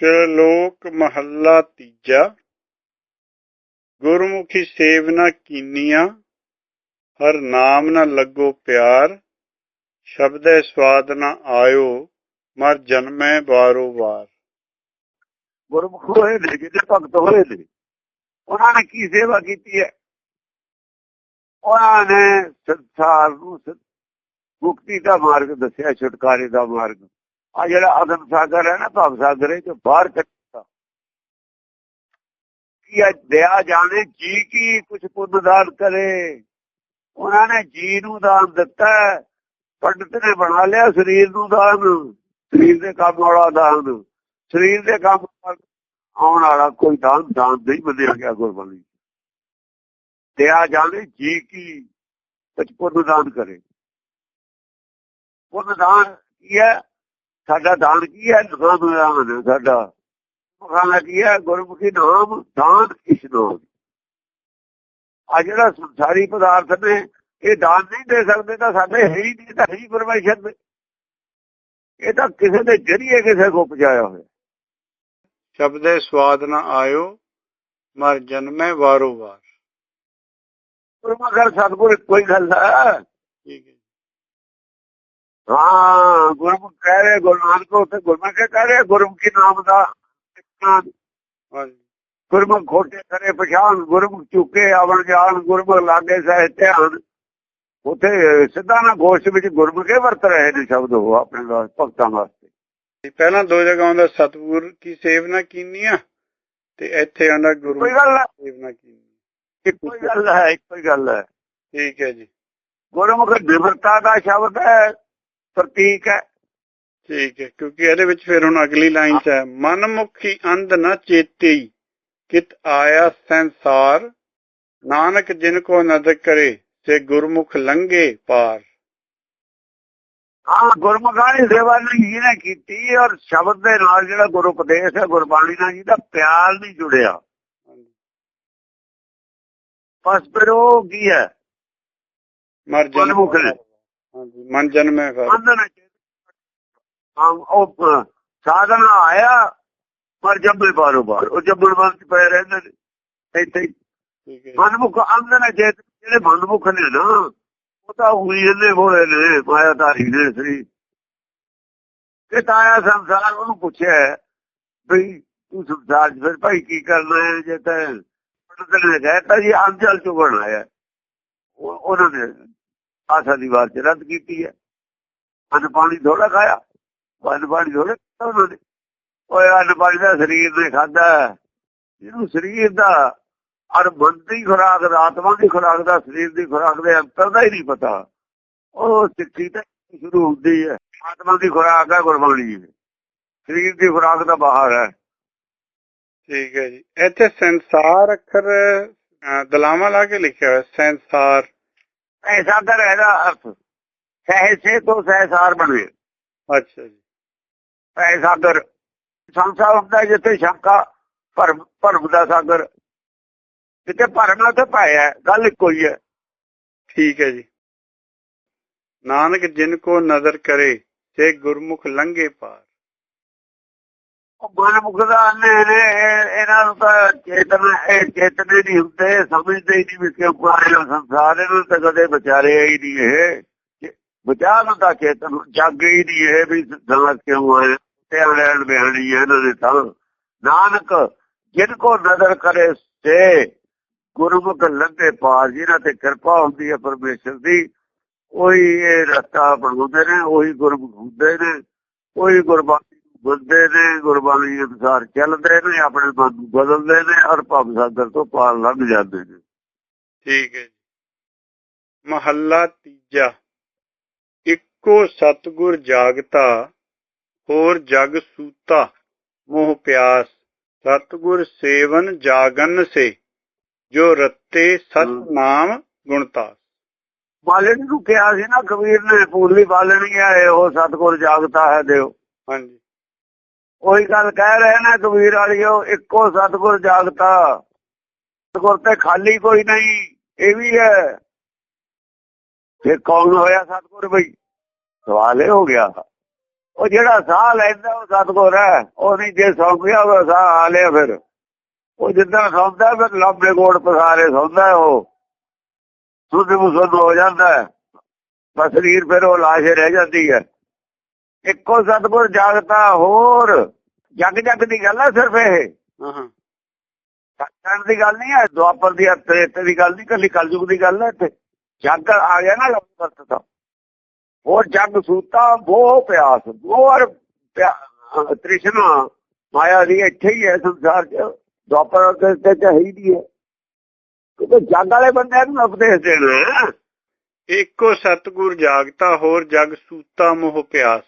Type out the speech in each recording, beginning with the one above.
ਸ਼ਲੋਕ ਮਹੱਲਾ ਤੀਜਾ। ਗੁਰਮੁਖੀ ਸੇਵਨਾ ਕੀਨੀਆਂ, ਹਰ ਨਾਮ ਨਾ ਲੱਗੋ ਪਿਆਰ, ਸ਼ਬਦੈ ਸਵਾਦ ਨਾ ਆਇਓ, ਮਰ ਜਨਮੈ ਬਾਰੋ ਵਾਰ। ਗੁਰਮੁਖ ਹੋਏ ਨੇ ਜਿਹਦੇ ਭਗਤ ਹੋਏ ਨੇ, ਉਹਨਾਂ ਨੇ ਕੀ ਸੇਵਾ ਕੀਤੀ ਹੈ? ਉਹਨਾਂ ਨੇ ਸੰਸਾਰ ਨੂੰ ਮੁਕਤੀ ਦਾ ਮਾਰਗ ਦੱਸਿਆ, ਛੁਟਕਾਰੇ ਦਾ ਮਾਰਗ। ਆ ਜਿਹੜਾ ਅਗਨ ਸਾਗਰ ਹੈ ਨਾ, ਭਵ ਸਾਗਰ ਇਹ ਤੋਂ ਬਾਹਰ ਕੱਢਤਾ ਕੀ ਹੈ ਦਇਆ ਜਾਣੇ, ਜੀ ਕੀ ਕੁਝ ਪੁੰਨ ਦਾਨ ਕਰੇ? ਉਹਨਾਂ ਨੇ ਜੀ ਨੂੰ ਦਾਨ ਦਿੱਤਾ ਪੰਡਤ ਨੇ ਬਣਾ ਲਿਆ ਸਰੀਰ ਨੂੰ ਦਾਨ। ਸਰੀਰ ਦੇ ਕੰਮ ਵਾਲਾ ਦਾਨ। ਸਰੀਰ ਦੇ ਕੰਮ ਆਉਣ ਵਾਲਾ ਕੋਈ ਦਾਨ ਦਾਨ ਨਹੀਂ ਮੰਨਿਆ ਗਿਆ ਗੁਰਬਾਣੀ ਚ। ਜਾਣੇ, ਜੀ ਕੀ ਕੁਝ ਪੁੰਨ ਦਾਨ ਕਰੇ। ਪੁੰਨ ਦਾਨ ਕੀ ਹੈ? ਸਾਡਾ ਦਾਨ ਕੀ ਹੈ? ਨਾਮ ਹੈ ਸਾਡਾ। ਮਖਾਨਾ ਕੀ ਹੈ? ਗੁਰਮੁਖੀ ਨਾਮ ਦਾਨ ਇਸ਼ਨਾਨ ਆ ਜਿਹੜਾ ਸੰਸਾਰੀ ਪਦਾਰਥ ਨੇ ਇਹ ਦਾਨ ਨਹੀਂ ਦੇ ਸਕਦੇ ਤਾਂ ਸਾਡੇ ਹੈ ਹੀ ਨਹੀਂ ਤਾਂ ਹੈ ਪਰਮੇਸ਼ਰ ਦੇ ਇਹ ਤਾਂ ਕਿਸੇ ਦੇ ਜਰੀਏ ਕਿਸੇ ਕੋ ਪਹੁੰਚਾਇਆ ਹੋਇਆ। ਸ਼ਬਦੈ ਸਵਾਦ ਨਾ ਆਇਓ ਮਰ ਜਨਮੈ ਬਾਰੋ ਵਾਰ। ਪਰ ਮਗਰ ਸਤਿਗੁਰ ਕੋਈ ਗੱਲ ਹੈ? ਠੀਕ ਹੈ ਹਾਂ ਗੁਰਮੁਖ ਕਹਿ ਰਹੇ ਗੁਰੂ ਨਾਨਕ ਉੱਥੇ ਗੁਰਮੁਖ ਕਹਿ ਰਹੇ ਗੁਰਮੁਖੀ ਨਾਮ ਦਾ ਇਤਨਾਨ ਹਾਂਜੀ। ਗੁਰਮੁਖ ਖੋਟੇ ਕਰੇ ਪਛਾਣ ਗੁਰਮੁਖ ਚੁੱਕੇ ਆਵਣ ਜਾਣ ਗੁਰਮੁਖ ਲਾਗੇ ਸਹਿ ਧਿਆਨ। ਉੱਥੇ ਸਿੱਧਾ ਨਾ ਗੋਸ਼ਟ ਵਿੱਚ ਗੁਰਮੁਖੇ ਵਰਤ ਰਹੇ ਨੇ ਸ਼ਬਦ ਉਹ ਆਪਣੇ ਵਾਸਤੇ ਭਗਤਾਂ ਵਾਸਤੇ। ਪਹਿਲਾਂ ਦੋ ਜਗ੍ਹਾ ਆਉਂਦਾ ਸਤਿਗੁਰ ਕੀ ਸੇਵਨਾ ਕੀਨੀਆਂ ਤੇ ਇੱਥੇ ਆਉਂਦਾ ਗੁਰੂ ਕੋਈ ਗੱਲ ਸੇਵਨਾ ਕੀਨੀ ਹੀ ਗੱਲ ਹੈ ਇੱਕੋ ਹੀ ਗੱਲ ਹੈ। ਠੀਕ ਹੈ ਜੀ। ਗੁਰਮੁਖ ਨਿਮਰਤਾ ਦਾ ਸ਼ਬਦ ਹੈ ਪ੍ਰਤੀਕ ਹੈ। ਠੀਕ ਹੈ ਕਿਉਂਕਿ ਇਹਦੇ ਵਿੱਚ ਫਿਰ ਹੁਣ ਅਗਲੀ ਲਾਈਨ 'ਚ ਹੈ ਮਨਮੁਖੀ ਅੰਧ ਨ ਚੇਤੀ ਕਿਤ ਆਇਆ ਸੰਸਾਰ ਨਾਨਕ ਜਿਨ ਕੋ ਨਦਰ ਕਰੇ ਤੇ ਗੁਰਮੁਖ ਲੰਘੇ ਪਾਰ। ਹਾਂ ਗੁਰਮੁਖਾਂ ਦੀ ਸੇਵਾ ਨਹੀਂ ਕੀਤੀ ਔਰ ਸ਼ਬਦ ਦੇ ਨਾਲ ਜਿਹੜਾ ਗੁਰੂ ਉਪਦੇਸ਼ ਹੈ ਗੁਰਬਾਣੀ ਨਾਲ ਜਿਹਦਾ ਪਿਆਰ ਨਹੀਂ ਜੁੜਿਆ। ਬਸ ਫਿਰ ਉਹ ਕੀ ਹੈ? ਮਰ ਨੇ। ਹਾਂਜੀ ਮਨ ਜਨਮੈ ਫਿਰ। ਬੰਧਨ ਹਾਂ ਉਹ ਸਾਧਨ ਆਇਆ ਪਰ ਜੰਮੇ ਬਾਰੋ ਬਾਰ ਉਹ ਜੰਮਣ ਚ ਪਏ ਰਹਿੰਦੇ ਨੇ ਇੱਥੇ। ਮਨਮੁਖ ਅੰਦਰ ਜੇ ਜਿਹੜੇ ਮਨਮੁਖ ਨੇ ਨਾ ਉਹ ਤਾਂ ਉਹੀ ਇਹਨੇ ਹੋਏ ਨੇ ਮਾਇਆਧਾਰੀ ਨੇ ਸ੍ਰੀ। ਕਿ ਤਾਇਆ ਸੰਸਾਰ ਉਹਨੂੰ ਪੁੱਛਿਆ ਵੀ ਤੂੰ ਸੰਸਾਰ ਫਿਰ ਭਾਈ ਕੀ ਕਰਨਾ ਹੈ ਜੇ ਤਾਂ ਪੰਡਤ ਨੇ ਕਹਿਤਾ ਜੀ ਅੰਜਲ ਚੁਗਣ ਆਇਆ। ਉਹ- ਉਹਨਾਂ ਨੇ ਆਸਾ ਦੀ ਵਾਰ ਚ ਰੱਦ ਕੀਤੀ ਹੈ। ਅੰਨ ਪਾਣੀ ਥੋੜਾ ਖਾਇਆ। ਅੰਨ ਪਾਣੀ ਥੋੜਾ ਉਹਨਾਂ ਨੇ। ਓਏ ਅੰਨ ਪਾਣੀ ਦਾ ਸਰੀਰ ਨੇ ਖਾਦਾ ਜਿਹਨੂੰ ਸਰੀਰ ਦਾ ਔਰ ਮਨ ਦੀ ਖੁਰਾਕ ਦਾ ਆਤਮਾ ਦੀ ਖੁਰਾਕ ਦਾ ਸਰੀਰ ਦੀ ਖੁਰਾਕ ਦੇ ਅੰਤਰ ਦਾ ਹੀ ਨਹੀਂ ਪਤਾ। ਉਹ ਸਿੱਖੀ ਤਾਂ ਸ਼ੁਰੂ ਹੁੰਦੀ ਹੈ। ਆਤਮਾ ਦੀ ਖੁਰਾਕ ਹੈ ਗੁਰਬਾਣੀ ਦੀ। ਸਰੀਰ ਦੀ ਖੁਰਾਕ ਦਾ ਬਾਹਰ ਹੈ। ਠੀਕ ਹੈ ਜੀ। ਇੱਥੇ ਸੰਸਾਰ ਅੱਖਰ ਅ, ਦਲਾਮਾ ਲਾ ਕੇ ਲਿਖਿਆ ਹੋਇਆ ਸੰਸਾਰ। ਐਸਾ ਕਰ ਇਹਦਾ ਅਰਥ ਸਹਿਸੇ ਤੋਂ ਸਹਿਸਾਰ ਬਣੇ ਅੱਛਾ ਜੀ। ਸਾਗਰ ਸੰਸਾਰ ਹੁੰਦਾ ਜਿੱਥੇ ਸ਼ੰਕਾ ਭਰਮ ਭਰਮ ਦਾ ਸਾਗਰ। ਜਿੱਥੇ ਭਰਮ ਹੈ ਤੇ ਪਾਇਆ ਗੱਲ ਇੱਕੋ ਹੀ ਹੈ। ਠੀਕ ਹੈ ਜੀ। ਨਾਨਕ ਜਿਨ ਕੋ ਨਜ਼ਰ ਕਰੇ ਤੇ ਗੁਰਮੁਖ ਲੰਘੇ ਪਾਰ। ਉਹ ਮਨ ਮੁਕਦਾ ਨੇ ਇਹ- ਇਹਨਾਂ ਨੂੰ ਤਾਂ ਚੇਤਨ, ਇਹ ਚੇਤਨੇ ਨਹੀਂ ਹੁੰਦੇ, ਸਮਝਦੇ ਹੀ ਨਹੀਂ ਵੀ ਕਿਉਂ ਪਾਇਆ ਸੰਸਾਰ, ਇਹਨਾਂ ਤਾਂ ਕਦੇ ਵਿਚਾਰੇ ਹੀ ਨਹੀਂ ਇਹ। ਚੇ- ਵਿਚਾਰ ਨੂੰ ਤਾਂ ਚੇਤਨ, ਜਾਗੇ ਹੀ ਨਹੀਂ ਇਹ ਵੀ ਸੰਸਾਰ ਕਿਉਂ ਆਇਆ ਧਿਆਨ ਲੈਣ ਬਿਆਨੀ ਇਹਨਾਂ ਦੇ ਤਾਂ। ਨਾਨਕ, ਜਿਨ ਕੋ ਨਜ਼ਰ ਕਰੇ ਸੇ ਗੁਰਮੁਖ ਲੰਘੇ ਪਾਰ ਜਿਹਨਾਂ ਤੇ ਕਿਰਪਾ ਹੁੰਦੀ ਹੈ ਪਰਮੇਸ਼ਰ ਦੀ, ਉਹੀ ਇਹ ਰਸਤਾ ਬਣਾਉਂਦੇ ਨੇ, ਉਹੀ ਗੁਰਮੁਖ ਹੁੰਦੇ ਨੇ, ਉਹੀ ਗੁਰਬਾਣੀ ਬੰਦੇ ਨੇ ਗੁਰਬਾਣੀ ਅਨੁਸਾਰ ਚੱਲਦੇ ਨੇ ਆਪਣੇ ਮਨ ਨੂੰ ਬਦਲਦੇ ਨੇ ਔਰ ਭਵ ਸਾਗਰ ਤੋਂ ਪਾਰ ਲੰਘ ਜਾਂਦੇ ਨੇ। ਠੀਕ ਹੈ ਮਹੱਲਾ ਤੀਜਾ। ਇੱਕੋ ਸਤਗੁਰ ਜਾਗਤਾ ਹੋਰ ਜਗ ਸੂਤਾ ਮੋਹ ਪਿਆਸ। ਸਤਗੁਰ ਸੇਵਨ ਜਾਗਨ ਸੇ ਜੋ ਰੱਤੇ ਸਤ। ਨਾਮ ਗੁਣਤਾਸ ਬਾਲਣ ਨੂੰ ਕਿਹਾ ਸੀ ਨਾ ਕਬੀਰ ਨੇ ਪੂਰਲੀ ਬਾਲਣੀ ਹੈ ਉਹ ਸਤਗੁਰ ਜਾਗਤਾ ਹੈ ਦਿਓ ਹਾਂਜੀ। ਉਹੀ ਗੱਲ ਕਹਿ ਰਹੇ ਨੇ ਕਬੀਰ ਵਾਲਿਓ, ਇੱਕੋ ਸਤਗੁਰ ਜਾਗਤਾ। ਸਤਗੁਰ ਤੇ ਖਾਲੀ ਕੋਈ ਨਹੀਂ, ਇਹ ਵੀ ਹੈ। ਫਿਰ ਕੌਣ ਹੋਇਆ ਸਤਗੁਰ ਬਈ? ਸਵਾਲ ਇਹ ਹੋ ਗਿਆ। ਉਹ ਜਿਹੜਾ ਸਾਹ ਲੈਂਦਾ ਉਹ ਸਤਗੁਰ ਹੈ। ਉਹ ਨਹੀਂ ਜੇ ਸੌਂ ਗਿਆ ਉਹ ਸਾਹ ਆ ਲਿਆ ਫਿਰ। ਉਹ ਜਿੱਦਾਂ ਸੌਂਦਾ ਫਿਰ ਲੰਬੇ ਗੋੜ ਪਸਾਰੇ ਸੌਂਦਾ ਉਹ। ਸੁਧ ਮੁਸਦ ਹੋ ਜਾਂਦਾ ਬਸ ਸਰੀਰ ਫਿਰ ਉਹ ਲਾਸ਼ ਰਹਿ ਜਾਂਦੀ ਹੈ। ਇੱਕੋ ਸਤਗੁਰ ਜਾਗਤਾ ਹੋਰ। ਜਗ ਜਗ ਦੀ ਗੱਲ ਹੈ ਸਿਰਫ ਇਹ। ਹਾਂ ਹਾਂ। ਸੱਚਣ ਦੀ ਗੱਲ ਨਹੀਂ ਹੈ ਦੁਆਪਰ ਦੀ ਤ੍ਰੇਤੇ ਦੀ ਗੱਲ ਨਹੀਂ ਕੱਲੀ ਕਲਯੁਗ ਦੀ ਗੱਲ ਹੈ ਇੱਥੇ। ਜਗ ਆ ਗਿਆ ਨਾ ਲਫ਼ਜ਼ ਤਾਂ ਹੋਰ ਜਗ ਸੂਤਾ ਉਹ ਪਿਆਸ ਹੋਰ ਤ੍ਰਿਸ਼ਨਾ ਮਾਇਆ ਦੀ ਇੱਥੇ ਹੀ ਹੈ ਸੰਸਾਰ ਚ। ਦੁਆਪਰ ਦੇ ਤੇ ਚ ਹੈ ਹੀ। ਕਿਉਂਕਿ ਜਗ ਵਾਲੇ ਬੰਦਿਆਂ ਨੂੰ ਉਪਦੇਸ਼ ਦੇਣਾ। ਇੱਕੋ ਸਤਗੁਰ ਜਾਗਤਾ ਹੋਰ ਜਗ ਸੂਤਾ ਮੋਹ ਪਿਆਸ।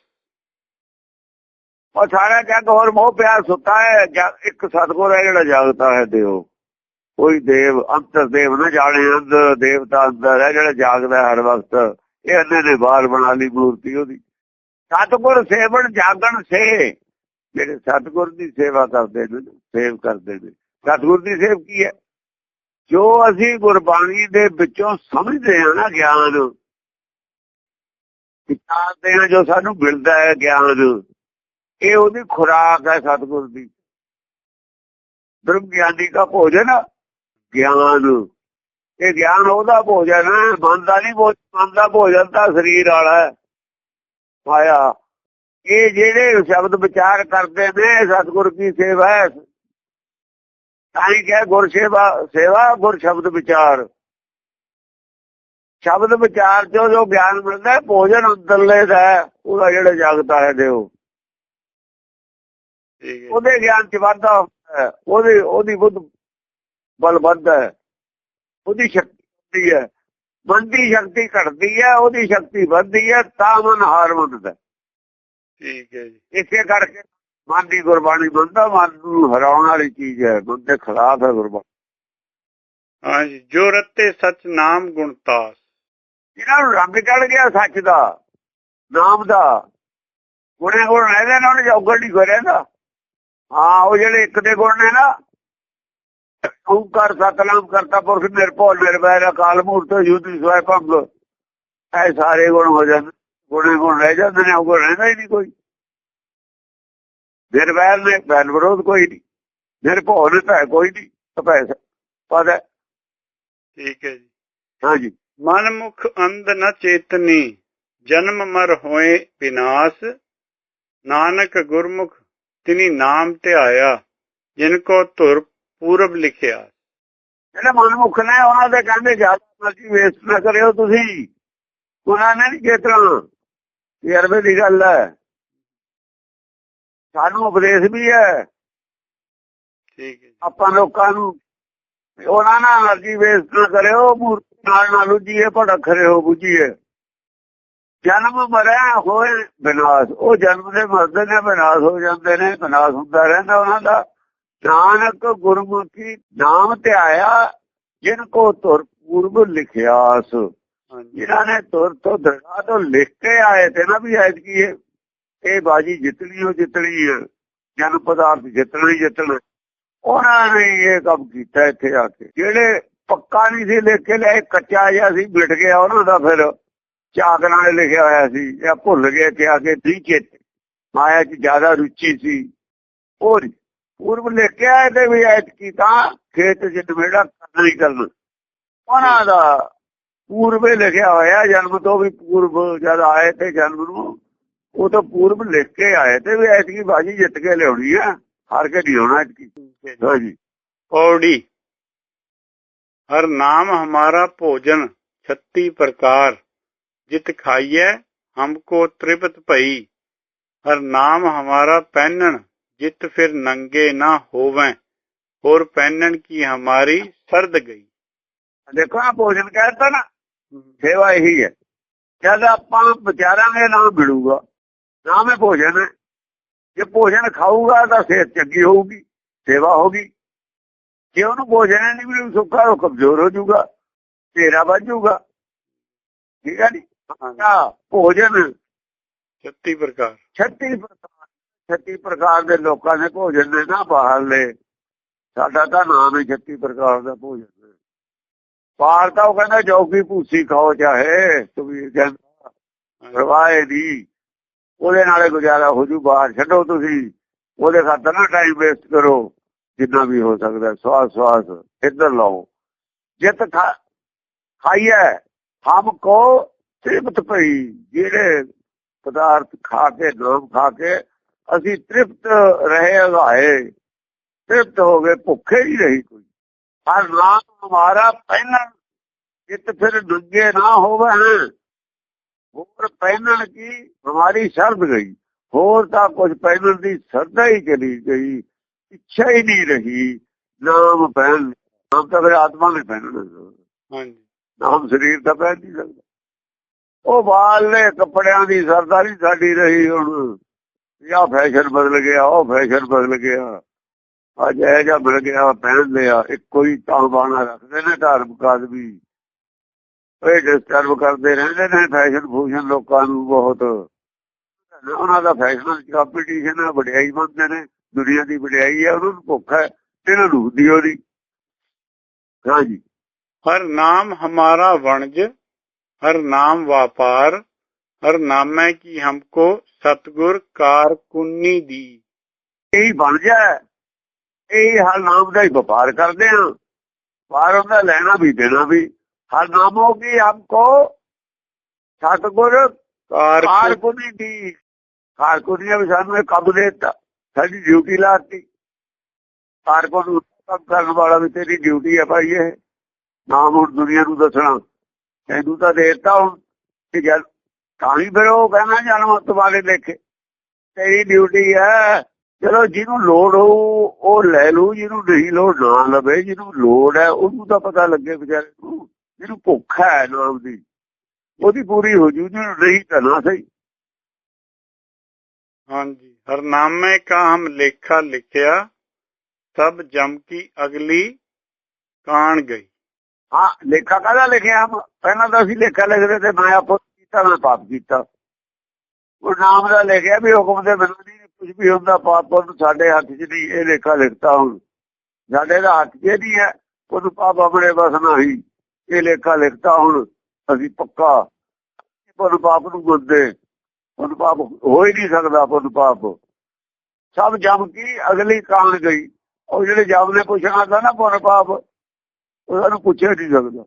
ਉਹ ਸਾਰਾ ਜੱਗ ਹੋਰ ਮੋਹ ਪਿਆਰ ਸੁੱਤਾ ਹੈ ਇੱਕ ਸਤਗੁਰ ਹੈ ਜਿਹੜਾ ਜਾਗਦਾ ਹੈ ਦਿਓ ਕੋਈ ਦੇਵ, ਅੰਤਰ ਦੇਵ ਨਾ ਜਾਣੇ, ਅੰਦਰ ਦੇਵਤਾ ਅੰਦਰ ਹੈ ਜਿਹੜਾ ਜਾਗਦਾ ਹਰ ਵਕਤ। ਇਹ ਅੰਨੇ ਨੇ ਬਾਹਰ ਬਣਾ ਲਈ ਮੂਰਤੀ ਉਹਦੀ। ਸਤਗੁਰ ਸੇਵਨ ਜਾਗਣ ਸੇ। ਜਿਹੜੇ ਸਤਗੁਰ ਦੀ ਸੇਵਾ ਕਰਦੇ ਨੇ, ਸੇਵ ਕਰਦੇ ਨੇ। ਸਤਗੁਰ ਦੀ ਸੇਵ ਕੀ ਹੈ? ਜੋ ਅਸੀਂ ਗੁਰਬਾਣੀ ਦੇ ਵਿੱਚੋਂ ਸਮਝਦੇ ਆ ਨਾ ਗਿਆਨ ਵਿਚਾਰਦੇ ਹਾਂ ਜੋ ਸਾਨੂੰ ਮਿਲਦਾ ਹੈ ਗਿਆਨ। ਇਹ ਉਹਦੀ ਖੁਰਾਕ ਹੈ ਸਤਗੁਰ ਦੀ। ਬ੍ਰਹਮ ਗਿਆਨੀ ਦਾ ਭੋਜਨ ਗਿਆਨ। ਇਹ ਗਿਆਨ ਉਹਦਾ ਭੋਜਨ ਹੈ। ਮਨ ਦਾ ਨਹੀਂ ਭੋਜਨ ਮਨ ਦਾ ਭੋਜਨ ਤਾਂ ਸਰੀਰ ਵਾਲਾ ਹੈ। ਮਾਇਆ ਇਹ ਜਿਹੜੇ ਸ਼ਬਦ ਵਿਚਾਰ ਕਰਦੇ ਨੇ ਸਤਗੁਰ ਦੀ ਸੇਵਾ ਹੈ। ਤਾਂ ਹੀ ਕਹੇ ਗੁਰ ਸੇਵਾ ਸੇਵਾ ਗੁਰ ਸ਼ਬਦ ਵਿਚਾਰ। ਸ਼ਬਦ ਵਿਚਾਰ ਚੋਂ ਜੋ ਗਿਆਨ ਮਿਲਦਾ ਭੋਜਨ ਅੰਦਰਲੇ ਦਾ ਹੈ, ਉਹਦਾ ਜਿਹੜਾ ਜਗਤਾ ਹੈ ਦਿਓ ਉਹਦੇ ਗਿਆਨ ਚ ਵਾਧਾ ਉਹਦੀ ਉਹਦੀ ਬੁੱਧ ਬਲ ਵੱਧਦਾ ਹੈ। ਉਹਦੀ ਸ਼ਕਤੀ ਹੈ। ਮਨ ਦੀ ਸ਼ਕਤੀ ਘਟਦੀ ਹੈ ਉਹਦੀ ਸ਼ਕਤੀ ਵੱਧਦੀ ਹੈ ਤਾਂ ਮਨ ਹਾਰ ਮੰਨਦਾ। ਠੀਕ ਹੈ ਜੀ। ਇਸੇ ਕਰਕੇ ਮਨ ਦੀ ਗੁਰਬਾਣੀ ਮੰਨਦਾ ਮਨ ਨੂੰ ਹਰਾਉਣ ਵਾਲੀ ਚੀਜ਼ ਹੈ। ਮਨ ਦੇ ਖਿਲਾਫ ਹੈ ਗੁਰਬਾਣੀ। ਹਾਂ ਜੀ ਰਤੇ ਸਚ ਨਾਮ ਗੁਣਤਾਸ ਜਿਹਨਾਂ ਨੂੰ ਰੰਗ ਚੜ ਗਿਆ ਸੱਚ ਦਾ ਨਾਮ ਦਾ ਗੁਣੇ ਗੁਣ ਰਹਿੰਦੇ ਨੇ ਉਹਨੇ ਜੋਗੜ ਨਹੀਂ ਕਰਿਆ ਹਾਂ ਉਹ ਜਿਹੜੇ ਇੱਕ ਦੇ ਗੁਣ ਨੇ ਨਾ ਓੰਕਾਰ ਸਤਨਾਮ ਕਰਤਾ ਪੁਰਖ ਨਿਰਭਉ ਨਿਰਵੈਰ ਅਕਾਲ ਮੂਰਤ ਜੁਤੀ ਸਵੈ ਭੰਗ। ਇਹ ਸਾਰੇ ਗੁਣ ਹੋ ਜਾਂਦੇ ਗੁਣੇ ਗੁਣ ਰਹਿ ਜਾਂਦੇ ਨੇ ਉਹ ਗੁਣ ਰਹਿੰਦਾ ਹੀ ਨਹੀਂ ਕੋਈ। ਨਿਰਵੈਰ ਨੇ ਬੈਲ ਵਿਰੋਧ ਕੋਈ ਨਹੀਂ। ਨਿਰਭਉ ਨੇ ਭੈ ਕੋਈ ਨਹੀਂ ਪਦ ਹੈ। ਠੀਕ ਹੈ ਜੀ। ਹਾਂਜੀ ਮਨ ਮੁਖ ਅੰਧ ਨ ਚੇਤਨੀ ਜਨਮ ਮਰ ਹੋਏ ਵਿਨਾਸ਼ ਨਾਨਕ ਗੁਰਮੁਖ ਤਿਨੀ ਨਾਮ ਧਿਆਇਆ ਜਿਨ ਕੋ ਧੁਰ ਪੂਰਬ ਲਿਖਿਆ। ਜਿਹੜੇ ਮਨਮੁਖ ਨੇ ਉਹਨਾਂ ਦੇ ਕਹਿੰਦੇ ਜ਼ਿਆਦਾ ਮਰਜ਼ੀ ਵੇਸਟ ਨਾ ਕਰਿਓ ਤੁਸੀਂ। ਉਹਨਾਂ ਨੇ ਨਹੀਂ ਚੇਤਨਾ ਇਹ ਅਰਬੇ ਦੀ ਗੱਲ ਹੈ। ਸਾਨੂੰ ਉਪਦੇਸ਼ ਵੀ ਹੈ। ਠੀਕ ਹੈ ਆਪਾਂ ਲੋਕਾਂ ਨੂੰ ਉਹਨਾਂ ਨਾਲ ਮਰਜ਼ੀ ਵੇਸਟ ਨਾ ਕਰਿਓ। ਮੂਰਤੀ ਨਾਲ ਨਾ ਲੁੱਜੀਏ ਭੜਕ ਰਹੋ ਬੁੱਝੀਏ। ਜਨਮ ਮਰਿਆ ਹੋਏ ਵਿਨਾਸ਼ ਉਹ ਜਨਮ ਦੇ ਮਰਦੇ ਨੇ ਵਿਨਾਸ਼ ਹੋ ਜਾਂਦੇ ਨੇ ਵਿਨਾਸ਼ ਹੁੰਦਾ ਰਹਿੰਦਾ ਉਹਨਾਂ ਦਾ। ਨਾਨਕ ਗੁਰਮੁਖੀ ਨਾਮ ਧਿਆਇਆ ਜਿਨ ਕੋ ਧੁਰ ਪੂਰਬ ਲਿਖਿਆਸ। ਜਿਨ੍ਹਾਂ ਨੇ ਧੁਰ ਤੋਂ ਦਰਗਾਹ ਤੋਂ ਲਿਖ ਕੇ ਆਏ ਤੇ ਨਾ ਵੀ ਐਤ ਕੀ ਇਹ ਬਾਜੀ ਜਿੱਤਣੀ ਉਹ ਜਿੱਤਣੀ ਹੈ। ਜਨ ਪਦਾਰਥ ਜਿੱਤਣਾ ਹੀ ਜਿੱਤਣਾ। ਉਹਨਾਂ ਨੇ ਇਹ ਕੰਮ ਕੀਤਾ ਇੱਥੇ ਆ ਕੇ। ਜਿਹੜੇ ਪੱਕਾ ਨਹੀਂ ਸੀ ਲਿਖ ਕੇ ਲਿਆਏ ਕੱਚਾ ਜਿਹਾ ਸੀ ਮਿਟ ਗਿਆ ਉਹਨਾਂ ਦਾ ਫਿਰ। ਚਾਕ ਨਾਲ ਲਿਖਿਆ ਹੋਇਆ ਸੀ, ਇਹ ਭੁੱਲ ਗਏ ਕਿ ਆਗੇ ਦੀ ਚੇਤ। ਮਾਇਆ 'ਚ ਜ਼ਿਆਦਾ ਰੁਚੀ ਸੀ। ਉਹ ਪੂਰਬ ਲਿਖਿਆ ਇਹਦੇ ਵੀ ਐਤ ਕੀਤਾ ਖੇਤ ਜਿੱਦ ਮੇੜਾ ਕਰਨਾ ਹੀ ਉਹਨਾਂ ਦਾ ਪੂਰਬੇ ਲਿਖਿਆ ਹੋਇਆ, ਜਨਮ ਤੋਂ ਵੀ ਪੂਰਬ ਜਦ ਆਏ ਤੇ ਜਨਮ ਨੂੰ, ਉਹ ਤਾਂ ਪੂਰਬ ਲਿਖ ਕੇ ਆਏ ਤੇ ਵੀ ਐਤ ਕੀ ਬਾਜੀ ਜਿੱਤ ਕੇ ਲਿਆਉਣੀ ਆ, ਹਰ ਕੇ ਨਹੀਂ ਹੋਣਾ ਐਤ ਕੀ ਹਾਂਜੀ ਔੜੀ ਹਰ ਨਾਮ ਹਮਾਰਾ ਭੋਜਨ 36 ਪ੍ਰਕਾਰ। जित खाइए हमको तृप्त भई हर नाम हमारा पहनन जित फिर नंगे ना होवें और पहनन की हमारी सर्द गई ਦੇਖੋ ਆ ਭੋਜਨ ਕਹਿੰਦਾ ਨਾ ਸੇਵਾ ਇਹੀ ਹੈ ਜਦ ਆਪਾਂ ਵਿਚਾਰਾਂਗੇ ਨਾ ਮਿਲੂਗਾ ਨਾਮ ਹੈ ਭੋਜਨ ਹੈ। ਜੇ ਭੋਜਨ ਖਾਊਗਾ ਤਾਂ ਸਿਹਤ ਚੰਗੀ ਹੋਊਗੀ ਸੇਵਾ ਹੋਗੀ ਜੇ ਉਹਨੂੰ ਭੋਜਨ ਹੀ ਨਹੀਂ ਮਿਲੂ ਸੁੱਕਾ ਉਹ ਕਮਜ਼ੋਰ ਹੋ ਜਾਊਗਾ ਤੇਰਾ ਵੱਧ ਜਾਊਗਾ ਠੀਕ ਹੈ ਜੀ ਭੋਜਨ। 36 ਪ੍ਰਕਾਰ। 36 ਪ੍ਰਕਾਰ। 36 ਪ੍ਰਕਾਰ ਦੇ ਲੋਕਾਂ ਨੇ ਭੋਜਨ ਦੇ ਨਾ ਬਾਹਰਲੇ ਸਾਡਾ ਤਾਂ ਨਾਮ ਹੀ 36 ਪ੍ਰਕਾਰ ਦਾ ਭੋਜਨ ਪਾਰ ਤਾਂ ਉਹ ਕਹਿੰਦਾ ਜੋਗੀ ਭੂਸੀ ਖਾਓ ਚਾਹੇ ਕਬੀਰ ਕਹਿੰਦਾ ਰਵਾਏ ਦੀ। ਉਹਦੇ ਨਾਲੇ ਗੁਜ਼ਾਰਾ ਹੋ ਜੂ ਬਾਹਰ। ਛੱਡੋ ਤੁਸੀਂ। ਉਹਦੇ ਖਾਤਰ ਨਾ ਟਾਈਮ ਵੇਸਟ ਕਰੋ। ਜਿੰਨਾ ਵੀ ਹੋ ਸਕਦਾ ਸਵਾਸ ਸਵਾਸ ਇੱਧਰ ਲਾਓ। ਜਿੱਤ ਖਾਈਏ। ਹਮ ਕੋ ਤ੍ਰਿਪਤ ਭਈ ਜਿਹੜੇ ਪਦਾਰਥ ਖਾ ਕੇ ਨਾਮ ਖਾ ਕੇ ਅਸੀਂ ਤ੍ਰਿਪਤ ਰਹੇ ਅਗਾਏ ਤ੍ਰਿਪਤ ਹੋ ਗਏ ਭੁੱਖੇ ਹੀ ਰਹੀ ਕੋਈ। ਹਰ ਨਾਮ ਹਮਾਰਾ ਪਹਿਲਾਂ ਜਿੱਤ ਫਿਰ ਦੁੱਗੇ ਨਾ ਹੋਵੇ ਹੈ ਹੋਰ ਪਹਿਨਣ ਕੀ? ਹਮਾਰੀ ਸ਼ਰਦ ਗਈ। ਹੋਰ ਤਾਂ ਕੁਝ ਪਹਿਨਣ ਦੀ ਸਰਦਾ ਹੀ ਚਲੀ ਗਈ। ਇੱਛਾ ਹੀ ਨਹੀਂ ਰਹੀ। ਨਾਮ ਪਹਿਨ ਨਾਮ ਤਾਂ ਫਿਰ ਆਤਮਾ ਨੇ ਪਹਿਨਣਾ। ਹਾਂਜੀ। ਨਾਮ ਸਰੀਰ ਤਾਂ ਪਹਿਨ ਨਹੀਂ ਸਕਦਾ। ਉਹ ਵਾਲੇ ਕੱਪੜਿਆਂ ਦੀ ਸਰਦਾ ਸਾਡੀ ਰਹੀ ਹੁਣ। ਯਾ ਫੈਸ਼ਨ ਬਦਲ ਗਿਆ, ਉਹ ਫੈਸ਼ਨ ਬਦਲ ਗਿਆ। ਅੱਜ ਇਹ ਜਿਹਾ ਮਿਲ ਗਿਆ ਪਹਿਨ ਲਿਆ ਇੱਕੋ ਹੀ ਤਾਂ ਰੱਖਦੇ ਨੇ ਧਾਰਮਿਕ ਆਦਮੀ ਇਹ ਡਿਸਟਰਬ ਕਰਦੇ ਰਹਿੰਦੇ ਨੇ ਫੈਸ਼ਨ ਫੂਸ਼ਨ ਲੋਕਾਂ ਨੂੰ ਬਹੁਤ। ਉਹਨਾਂ ਦਾ ਫੈਸ਼ਨ ਕੰਪੀਟੀਸ਼ਨ ਹੈ ਵਡਿਆਈ ਮੰਨਦੇ ਨੇ, ਦੁਨੀਆ ਦੀ ਵਡਿਆਈ ਹੈ ਉਹਨਾਂ ਨੂੰ ਭੁੱਖ ਹੈ, ਇਹਨਾਂ ਨੂੰ ਹੁੰਦੀ ਉਹਦੀ। ਹਾਂਜੀ ਹਰ ਨਾਮ ਹਮਾਰਾ ਵਣਜ ਹਰ ਨਾਮ ਵਾਪਾਰ ਹਰ ਨਾਮੈ ਕੀ ਹਮਕੋ ਸਤਗੁਰ ਕਾਰ ਕੁੰਨੀ ਦੀ। ਇਹੀ ਬਣ ਜਾ ਇਹ ਹਰ ਨਾਮ ਦਾ ਹੀ ਵਪਾਰ ਕਰਦੇ ਆ ਵਾਰ ਉਹਦਾ ਲੈਣਾ ਵੀ ਦੇਣਾ ਵੀ। ਹਰ ਨਾਮੋਂ ਕੀ ਹਮਕੋ ਸਤਗੁਰ ਕਾਰ ਕਾਰ ਕੁਨੀ ਦੀ। ਕਾਰ ਕੁਨੀ ਨੇ ਵੀ ਸਾਨੂੰ ਇਹ ਕੰਮ ਦੇ ਦਿੱਤਾ। ਸਾਡੀ ਡਿਊਟੀ ਲਾਤੀ ਕਾਰ ਨੂੰ ਕੰਮ ਕਰਨ ਵਾਲਾ ਵੀ ਤੇਰੀ ਡਿਊਟੀ ਹੈ ਭਾਈ ਇਹ। ਨਾਮ ਹੁਣ ਦੁਨੀਆ ਨੂੰ ਦੱਸਣਾ। ਤੈਨੂੰ ਤਾਂ ਦੇ ਹੁਣ। ਕਿ ਜਦ ਤਾਂ ਹੀ ਫਿਰ ਉਹ ਕਹਿੰਦਾ ਜਨਮ ਤੁਹਾਡੇ ਲੇਖੇ ਤੇਰੀ ਡਿਊਟੀ ਹੈ ਚਲੋ ਜਿਹਨੂੰ ਲੋੜ ਹੋਊ, ਉਹ ਲੈ ਲੂ ਜਿਹਨੂੰ ਨਹੀਂ ਲੋੜ ਨਾ ਲਵੇ, ਜਿਹਨੂੰ ਲੋੜ ਹੈ, ਉਹਨੂੰ ਤਾਂ ਪਤਾ ਲੱਗੇ ਵਿਚਾਰੇ ਨੂੰ, ਜਿਹਨੂੰ ਭੁੱਖ ਹੈ ਨਾਮ ਦੀ ਉਹਦੀ ਪੂਰੀ ਹੋ ਜੂ, ਜਿਹਨੂੰ ਨਹੀਂ ਤਾਂ ਨਾ ਸਹੀ। ਹਾਂਜੀ, ਹਰਨਾਮੇ ਕਾ ਹਮ ਲੇਖਾ ਲਿਖਿਆ, ਸਭ ਜਮ ਕੀ ਅਗਲੀ ਕਾਣ ਗਈ। ਹਾਂ, ਲੇਖਾ ਕਾਹਦਾ ਲਿਖਿਆ? ਪਹਿਲਾਂ ਤਾਂ ਅਸੀਂ ਲੇਖਾ ਲਿਖਦੇ ਤੇ ਮੈਂ ਆਪੋ ਕੀਤਾ, ਮੈਂ ਪਾਪ ਕੀਤਾ। ਉਹ ਨਾਮ ਦਾ ਲਿਖਿਆ ਵੀ ਹੁਕਮ ਦੇ ਬਿਨਾਂ ਨਹੀਂ ਕੁਝ ਵੀ ਹੁੰਦਾ, ਪਾਪ ਉਹਨੂੰ ਸਾਡੇ ਹੱਥ 'ਚ ਨਹੀਂ, ਇਹ ਲੇਖਾ ਲਿਖਤਾ ਹੁਣ। ਸਾਡੇ ਦਾ ਹੱਥ 'ਚ ਨਹੀਂ ਹੈ, ਉਹਨੂੰ ਪਾਪ ਆਪਣੇ ਬਸ ਨਹੀਂ। ਇਹ ਲੇਖਾ ਲਿਖਤਾ ਹੁਣ, ਅਸੀਂ ਪੱਕਾ। ਉਹਨੂੰ ਪਾਪ ਨੂੰ ਗੁੱਦੇ ਉਹਨੂੰ ਪਾਪ ਹੋ ਹੀ ਨਹੀਂ ਸਕਦਾ ਉਹਨੂੰ ਪਾਪ। ਸਭ ਜਮ ਕੀ ਅਗਲੀ ਕਾਣ ਗਈ। ਉਹ ਜਿਹੜੇ ਜਮ ਨੇ ਪੁੱਛਣਾ ਤਾਂ ਨਾ ਪੁੰਨ ਪਾਪ। ਉਹਨਾਂ ਨੂੰ ਪੁੱਛਿਆ ਨਹੀਂ ਸਕਦਾ।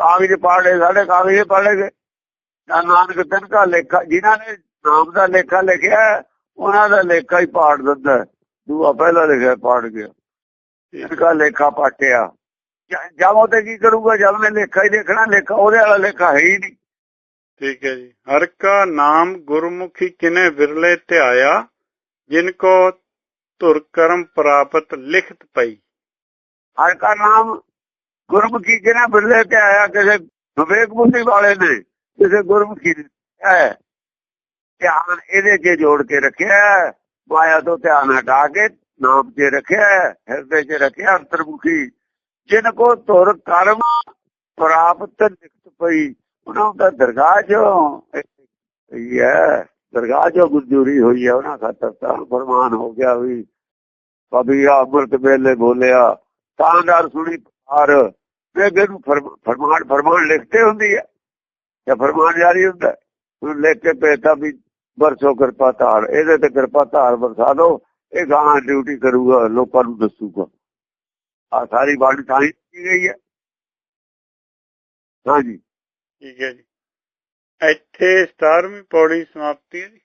ਕਾਗਜ਼ ਪਾੜੇ ਸਾਡੇ ਕਾਗਜ਼ ਪਾੜੇ ਗਏ ਨਾਨਕ ਤਿੰਨ ਲੇਖਾ, ਜਿਨ੍ਹਾਂ ਨੇ ਨਾਮ ਦਾ ਲੇਖਾ ਲਿਖਿਆ ਉਹਨਾਂ ਦਾ ਲੇਖਾ ਹੀ ਪਾੜ ਦਿੰਦਾ ਦੂਆ ਪਹਿਲਾ ਲਿਖਿਆ, ਪਾੜ ਗਿਆ। ਇਨਕਾ ਲੇਖਾ ਪਾਟਿਆ। ਜਦ ਉਹ ਤੇ ਕੀ ਕਰੂਗਾ? ਜਦ ਮੈਂ ਲੇਖਾ ਹੀ ਦੇਖਣਾ, ਲੇਖਾ ਉਹਦੇ ਵਾਲਾ ਲੇਖਾ ਹੈ ਹੀ ਨਹੀਂ। ਠੀਕ ਹੈ ਜੀ। ਹਰ ਕਾ ਨਾਮ ਗੁਰਮੁਖੀ ਕਿਨੇ ਵਿਰਲੇ ਧਿਆਇਆ, ਜਿਨ ਕੋ ਧੁਰ ਕਰਮ ਪ੍ਰਾਪਤ ਲਿਖਤ ਪਈ। ਹਰ ਕਾ ਨਾਮ ਗੁਰਮੁਖੀ ਕਿਹਨਾਂ ਬਿਰਲੇ ਤੇ ਆਇਆ, ਕਿਸੇ ਵਿਵੇਕ ਬੁੱਧੀ ਵਾਲੇ ਨੇ, ਕਿਸੇ ਗੁਰਮੁਖੀ ਹੈ। ਧਿਆਨ ਇਹਦੇ 'ਚ ਜੋੜ ਕੇ ਰੱਖਿਆ ਮਾਇਆ ਤੋਂ ਧਿਆਨ ਹਟਾ ਕੇ ਨਾਮ 'ਚ ਰੱਖਿਆ ਹਿਰਦੇ 'ਚ ਰੱਖਿਆ ਅੰਤਰਮੁਖੀ। ਜਿਨ ਕੋ ਧੁਰ ਕਰਮ ਪ੍ਰਾਪਤ ਲਿਖਤ ਪਈ, ਉਹਨਾਂ ਦਾ ਦਰਗਾਹ 'ਚੋਂ ਹੈ। ਦਰਗਾਹ 'ਚੋਂ ਗੁਰਜੂਰੀ ਹੋਈ ਹੈ, ਉਹਨਾਂ ਖਾਤਰ ਤਾਂ ਫਰਮਾਨ ਹੋ ਗਿਆ ਵੀ ਕਬੀਰਾ ਅੰਮ੍ਰਿਤ ਵੇਲੇ ਬੋਲਿਆ ਤਾਂਦਾਰ ਸੁਣੀ ਪਾਰ ਵੇਗੇ ਨੂੰ ਫਰਮਾਨ ਫਰਮਾਨ ਲਿਖਤੇ ਹੁੰਦੀ ਹੈ। ਜਾਂ ਫਰਮਾਨ ਜਾਰੀ ਹੁੰਦਾ ਹੈ। ਲਿਖ ਕੇ ਭੇਜਤਾ ਵੀ ਵਰਸੋ ਕਿਰਪਾ ਧਾਰ। ਇਹਦੇ ਤੇ ਕਿਰਪਾ ਧਾਰ ਵਰਸਾ ਦਿਓ ਇਹ ਗਾਂ ਡਿਊਟੀ ਕਰੂਗਾ, ਲੋਕਾਂ ਨੂੰ ਦੱਸੂਗਾ। ਆ ਸਾਰੀ ਬਾਣੀ ਤਾਂ ਹੀ ਗਈ ਹੈ। ਹਾਂਜੀ। ਠੀਕ ਹੈ ਜੀ। ਇੱਥੇ 17ਵੀਂ ਪੌੜੀ ਸਮਾਪਤੀ ਹੈ ਜੀ।